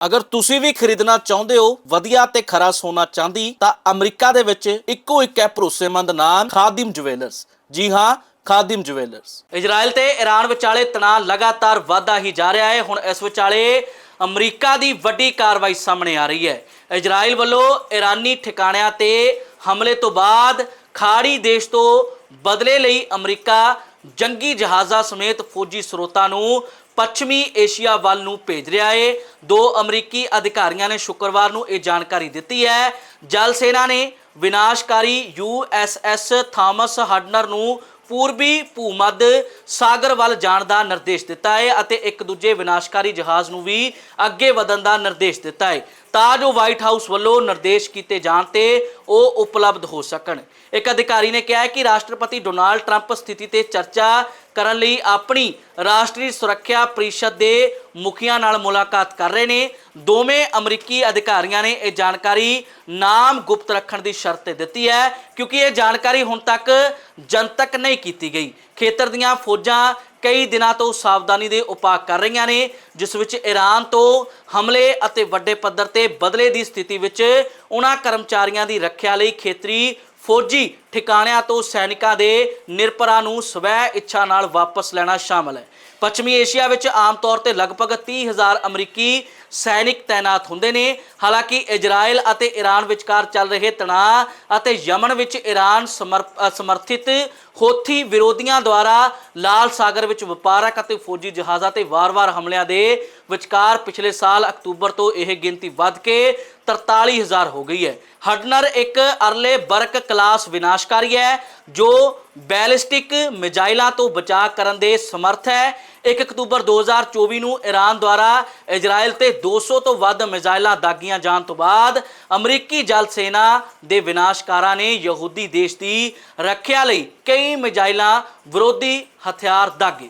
ਅਗਰ ਤੁਸੀਂ ਵੀ ਖਰੀਦਣਾ ਚਾਹੁੰਦੇ ਹੋ, ਵਧੀਆ ਤੇ ਖਰਾ ਸੋਨਾ ਚਾਂਦੀ, ਤਾਂ ਅਮਰੀਕਾ ਦੇ ਵਿੱਚ ਇੱਕੋ ਇੱਕ ਹੈ ਭਰੋਸੇਮੰਦ ਨਾਮ, ਖਾਦਿਮ ਜੁਐਲਰਸ ਜੀ ਹਾਂ, ਖਾਦਿਮ ਜੁਐਲਰਸ ਇਜ਼ਰਾਈਲ ਤੇ ਈਰਾਨ ਵਿਚਾਲੇ ਤਣਾਅ ਲਗਾਤਾਰ ਵਧਦਾ ਹੀ ਜਾ ਰਿਹਾ ਹੈ। ਹੁਣ ਇਸ ਵਿਚਾਲੇ ਅਮਰੀਕਾ ਦੀ ਵੱਡੀ ਕਾਰਵਾਈ ਸਾਹਮਣੇ ਆ ਰਹੀ ਹੈ। ਇਜ਼ਰਾਈਲ ਵੱਲੋਂ ਈਰਾਨੀ ਠਿਕਾਣਿਆਂ ਤੇ ਹਮਲੇ ਤੋਂ ਬਾਅਦ ਖਾੜੀ ਦੇਸ਼ ਤੋਂ ਬਦਲੇ ਲਈ ਅਮਰੀਕਾ ਜੰਗੀ ਜਹਾਜ਼ਾਂ ਸਮੇਤ ਫੌਜੀ ਸਰੋਤਾਂ ਨੂੰ ਪੱਛਮੀ ਏਸ਼ੀਆ ਵੱਲ ਨੂੰ ਭੇਜ ਰਿਹਾ ਹੈ ਦੋ ਅਮਰੀਕੀ ਅਧਿਕਾਰੀਆਂ ਨੇ ਸ਼ੁੱਕਰਵਾਰ ਨੂੰ ਇਹ ਜਾਣਕਾਰੀ ਦਿੱਤੀ ਹੈ। ਜਲ ਸੈਨਾ ਨੇ ਵਿਨਾਸ਼ਕਾਰੀ ਯੂਐਸਐਸ ਥਾਮਸ ਹਡਨਰ ਨੂੰ ਪੂਰਬੀ ਭੂਮੱਧ ਸਾਗਰ ਵੱਲ ਜਾਣ ਦਾ ਨਿਰਦੇਸ਼ ਦਿੱਤਾ ਹੈ ਅਤੇ ਇੱਕ ਦੂਜੇ ਵਿਨਾਸ਼ਕਾਰੀ ਜਹਾਜ਼ ਨੂੰ ਵੀ ਅੱਗੇ ਵਧਣ ਦਾ ਨਿਰਦੇਸ਼ ਦਿੱਤਾ ਹੈ। ਤਾਂ ਜੋ ਵਾਈਟ ਹਾਊਸ ਵੱਲੋਂ ਨਿਰਦੇਸ਼ ਕੀਤੇ ਜਾਣ ਤੇ ਉਹ ਉਪਲਬਧ ਹੋ ਸਕਣ। ਇੱਕ ਅਧਿਕਾਰੀ ਨੇ ਕਿਹਾ ਹੈ ਕਿ ਰਾਸ਼ਟਰਪਤੀ ਡੋਨਾਲਡ ਟਰੰਪ ਸਥਿਤੀ ਤੇ ਚਰਚਾ ਕਰਨ ਲਈ ਆਪਣੀ ਰਾਸ਼ਟਰੀ ਸੁਰੱਖਿਆ ਪਰਿਸ਼ਦ ਦੇ ਮੁਖੀਆਂ ਨਾਲ ਮੁਲਾਕਾਤ ਕਰ ਰਹੇ ਨੇ। ਦੋਵੇਂ ਅਮਰੀਕੀ ਅਧਿਕਾਰੀਆਂ ਨੇ ਇਹ ਜਾਣਕਾਰੀ ਨਾਮ ਗੁਪਤ ਰੱਖਣ ਦੀ ਸ਼ਰਤ ਦਿੱਤੀ ਹੈ, ਕਿਉਂਕਿ ਇਹ ਜਾਣਕਾਰੀ ਹੁਣ ਤੱਕ ਜਨਤਕ ਨਹੀਂ ਕੀਤੀ ਗਈ। ਖੇਤਰ ਦੀਆਂ ਫੌਜਾਂ ਕਈ ਦਿਨਾਂ ਤੋਂ ਸਾਵਧਾਨੀ ਦੇ ਉਪਾਅ ਕਰ ਰਹੀਆਂ ਨੇ, ਜਿਸ ਵਿੱਚ ਈਰਾਨ ਤੋਂ ਹਮਲੇ ਅਤੇ ਵੱਡੇ ਪੱਧਰ ਤੇ ਬਦਲੇ ਦੀ ਸਥਿਤੀ ਵਿੱਚ ਉਹਨਾਂ ਕਰਮਚਾਰੀਆਂ ਦੀ ਰੱਖਿਆ ਲਈ ਖੇਤਰੀ ਫੌਜੀ ਠਿਕਾਣਿਆਂ ਤੋਂ ਸੈਨਿਕਾਂ ਦੇ ਨਿਰਪਰਾ ਨੂੰ ਸਵੈ ਇੱਛਾ ਨਾਲ ਵਾਪਸ ਲੈਣਾ ਸ਼ਾਮਲ ਹੈ। ਪੱਛਮੀ ਏਸ਼ੀਆ ਵਿੱਚ ਆਮ ਤੌਰ ਤੇ ਲਗਭਗ 30000 ਅਮਰੀਕੀ ਸੈਨਿਕ ਤਾਇਨਾਤ ਹੁੰਦੇ ਨੇ। ਹਾਲਾਂਕਿ ਇਜ਼ਰਾਈਲ ਅਤੇ ਈਰਾਨ ਵਿਚਕਾਰ ਚੱਲ ਰਹੇ ਤਣਾਅ ਅਤੇ ਯਮਨ ਵਿੱਚ ਈਰਾਨ ਸਮਰ- ਸਮਰਥਿਤ ਹੋਥੀ ਵਿਰੋਧੀਆਂ ਦੁਆਰਾ ਲਾਲ ਸਾਗਰ ਵਿੱਚ ਵਪਾਰਕ ਅਤੇ ਫੌਜੀ ਜਹਾਜ਼ਾਂ ਤੇ ਵਾਰ-ਵਾਰ ਹਮਲਿਆਂ ਦੇ ਵਿਚਕਾਰ ਪਿਛਲੇ ਸਾਲ ਅਕਤੂਬਰ ਤੋਂ ਇਹ ਗਿਣਤੀ ਵੱਧ ਕੇ 43000 ਹੋ ਗਈ ਹੈ। ਹਡਨਰ ਇੱਕ ਅਰਲੇ ਬਰਕ ਕਲਾਸ ਵਿਨਾਸ਼ਕਾਰੀ ਹੈ, ਜੋ ਬੈਲਿਸਟਿਕ ਮਿਜ਼ਾਈਲਾਂ ਤੋਂ ਬਚਾਅ ਕਰਨ ਦੇ ਸਮਰਥ ਹੈ। 1 ਅਕਤੂਬਰ 2024 ਨੂੰ ਈਰਾਨ ਦੁਆਰਾ ਇਜ਼ਰਾਈਲ ਤੇ 200 ਤੋਂ ਵੱਧ ਮਿਜ਼ਾਈਲਾਂ ਦਾਗੀਆਂ ਜਾਣ ਤੋਂ ਬਾਅਦ ਅਮਰੀਕੀ ਜਲ ਸੈਨਾ ਦੇ ਵਿਨਾਸ਼ਕਾਰਾਂ ਨੇ ਯਹੂਦੀ ਦੇਸ਼ ਦੀ ਰੱਖਿਆ ਲਈ ਕਈ ਮਿਜ਼ਾਈਲਾਂ ਵਿਰੋਧੀ ਹਥਿਆਰ ਦਾਗੇ।